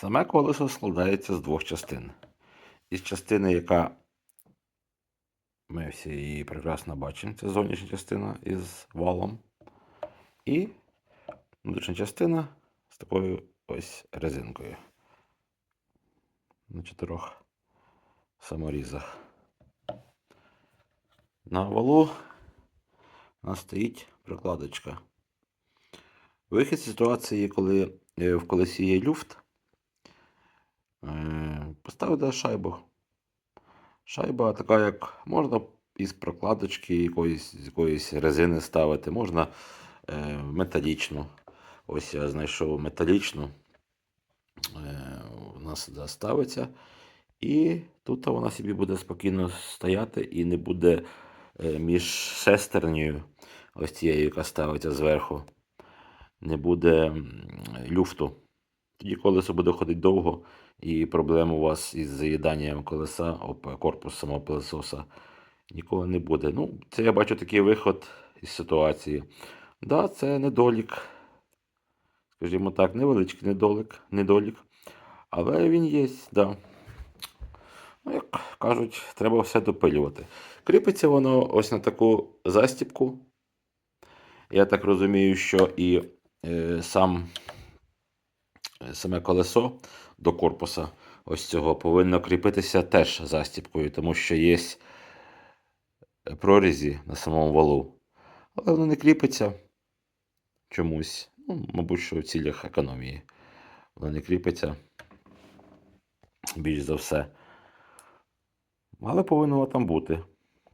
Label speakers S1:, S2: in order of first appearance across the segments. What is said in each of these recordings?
S1: Саме колесо складається з двох частин. Із частини, яка ми всі її прекрасно бачимо, це зовнішня частина із валом. І внутрішня частина з такою ось резинкою. На чотирьох саморізах. На валу у нас стоїть прикладочка. Вихід з ситуації, коли е, в колесі є люфт, поставити шайбу. Шайба така, як можна із прокладочки якоїсь, з якоїсь резини ставити, можна е, металічну. Ось я знайшов металічну. Е, нас сюди ставиться. І тут вона собі буде спокійно стояти і не буде е, між шестернею, ось цією, яка ставиться зверху, не буде люфту. Тоді колесо буде ходити довго, і проблем у вас із заїданням колеса об корпус самого пилососа ніколи не буде. Ну, це я бачу такий виход із ситуації. Да, це недолік. Скажімо так, невеличкий недолік, недолік. Але він є, да. Ну, як кажуть, треба все допилювати. Кріпиться воно ось на таку застіпку. Я так розумію, що і е, сам, саме колесо до корпуса ось цього повинно кріпитися теж застіпкою, тому що є прорізі на самому валу. Але воно не кріпиться чомусь. Ну, мабуть, що в цілях економії. Воно не кріпиться більш за все. Але повинно там бути.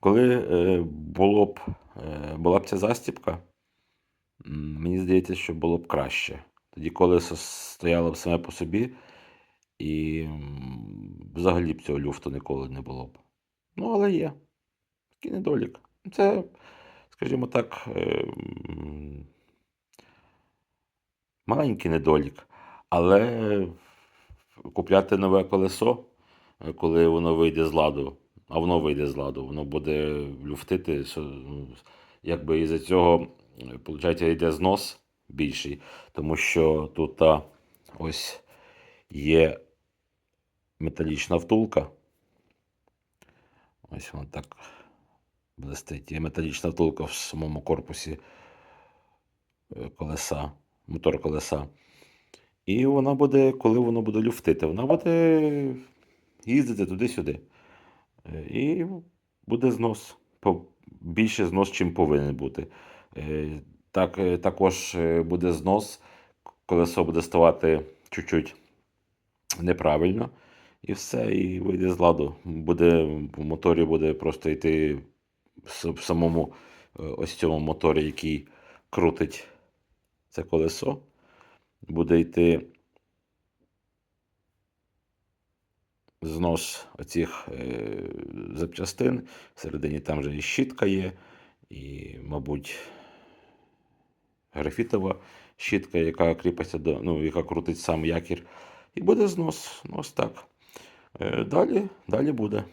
S1: Коли е, було б, е, була б ця застіпка, мені здається, що було б краще. Тоді колесо стояло саме по собі, і взагалі б цього люфту ніколи не було б. Ну, але є. Такий недолік. Це, скажімо так, е, маленький недолік. Але купляти нове колесо, е, коли воно вийде з ладу, а воно вийде з ладу, воно буде люфтити, ну, якби із-за цього, виходить, йде знос більший, тому що тут а, ось є металічна втулка. Ось вона так блистить. Є металічна втулка в самому корпусі е, колеса, мотор колеса. І вона буде, коли воно буде люфтити, вона буде їздити туди-сюди. Е, І буде знос. Більше знос, чим повинен бути. Так, е, також е, буде знос, колесо буде ставати чуть-чуть неправильно. І все, і вийде з ладу. Буде, в моторі буде просто йти в самому е, ось цьому моторі, який крутить це колесо. Буде йти знос оцих запчастин. Всередині там вже і щітка є, і, мабуть, графітова щітка, яка кріпиться до, ну, яка крутить сам якір. І буде знос. Ось так. Е, далі, далі буде.